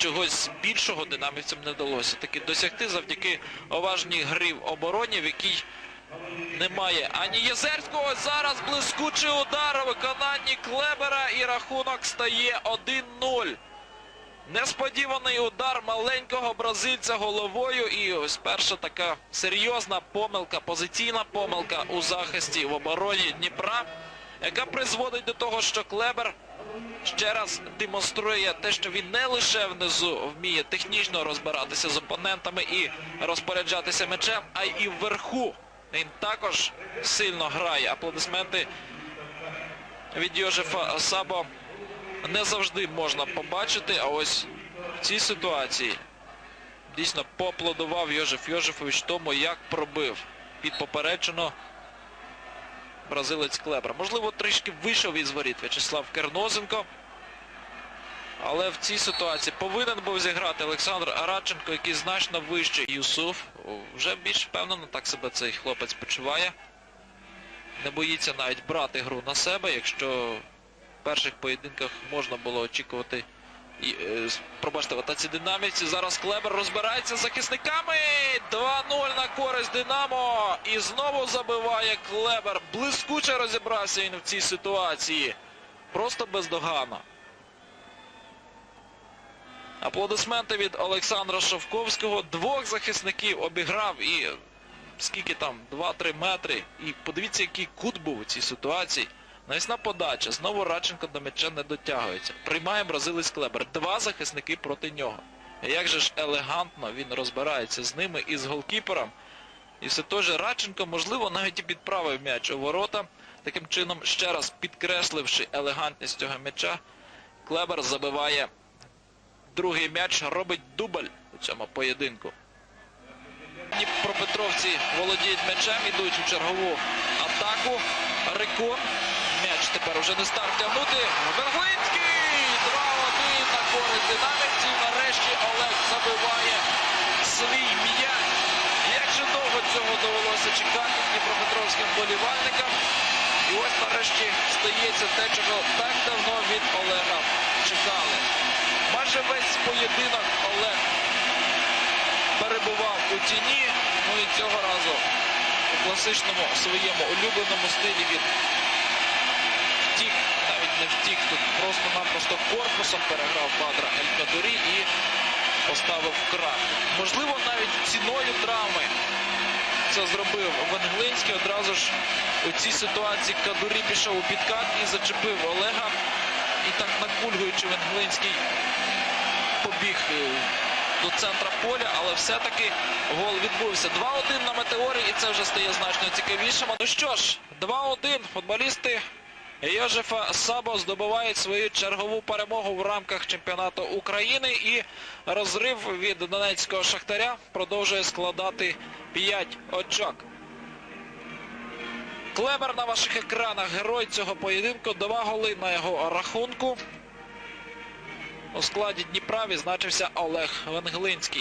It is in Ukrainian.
чогось більшого динамівцям не вдалося таки досягти завдяки уважній грі в обороні, в якій немає ані Єзерського. Зараз блискучий удар у виконанні Клебера і рахунок стає 1-0. Несподіваний удар маленького бразильця головою і ось перша така серйозна помилка, позиційна помилка у захисті в обороні Дніпра, яка призводить до того, що Клебер ще раз демонструє те, що він не лише внизу вміє технічно розбиратися з опонентами і розпоряджатися мечем, а й вверху. Він також сильно грає. Аплодисменти від Йожефа Сабо не завжди можна побачити, а ось в цій ситуації дійсно поаплодував Йожеф Йожефович тому, як пробив під попереджено бразилець Клебер. Можливо, трішки вийшов із воріт В'ячеслав Кернозенко. Але в цій ситуації повинен був зіграти Олександр Радченко, який значно вищий Юсуф. Вже більш впевнено так себе цей хлопець почуває. Не боїться навіть брати гру на себе, якщо в перших поєдинках можна було очікувати е, пробачте, в атаці динамівці. Зараз Клебер розбирається з захисниками. 2-0 на користь Динамо. І знову забиває Клебер. Блискуче розібрався він в цій ситуації. Просто бездоганно. Аплодисменти від Олександра Шовковського. Двох захисників обіграв і скільки там, 2-3 метри. І подивіться, який кут був у цій ситуації. Навісна подача. Знову Радченко до м'яча не дотягується. Приймає бразилець Клебер. Два захисники проти нього. Як же ж елегантно він розбирається з ними і з голкіпером. І все той же Радченко, можливо, навіть і підправив м'яч у ворота. Таким чином, ще раз підкресливши елегантність цього м'яча, Клебер забиває другий м'яч, робить дубль у цьому поєдинку. Дніпропетровці володіють м'ячем, ідуть у чергову атаку. Рикон. М'яч тепер уже не став тягнути. Венглинський! 2-1 на користь динамівців. Нарешті Олег забиває свій м'яч. Як же довго цього довелося чекати дніпропетровським болівальникам. І ось нарешті стається те, чого так давно від Олега чекали. Майже весь поєдинок Олег перебував у тіні, ну і цього разу у класичному своєму улюбленому стилі навіть не втік, тут просто-напросто корпусом переграв Бадра Ель Кадурі і поставив крах. Можливо, навіть ціною травми це зробив Венглинський. Одразу ж у цій ситуації Кадурі пішов у підкат і зачепив Олега. І так накульгуючи Венглинський побіг е, до центра поля, але все-таки гол відбувся. 2-1 на метеорі, і це вже стає значно цікавішим. Ну що ж, 2-1. Футболісти Йожефа Сабо здобувають свою чергову перемогу в рамках чемпіонату України і розрив від Донецького Шахтаря продовжує складати 5 очок. Клебер на ваших екранах, герой цього поєдинку, два голи на його рахунку. У складі Дніпра відзначився Олег Венглинський.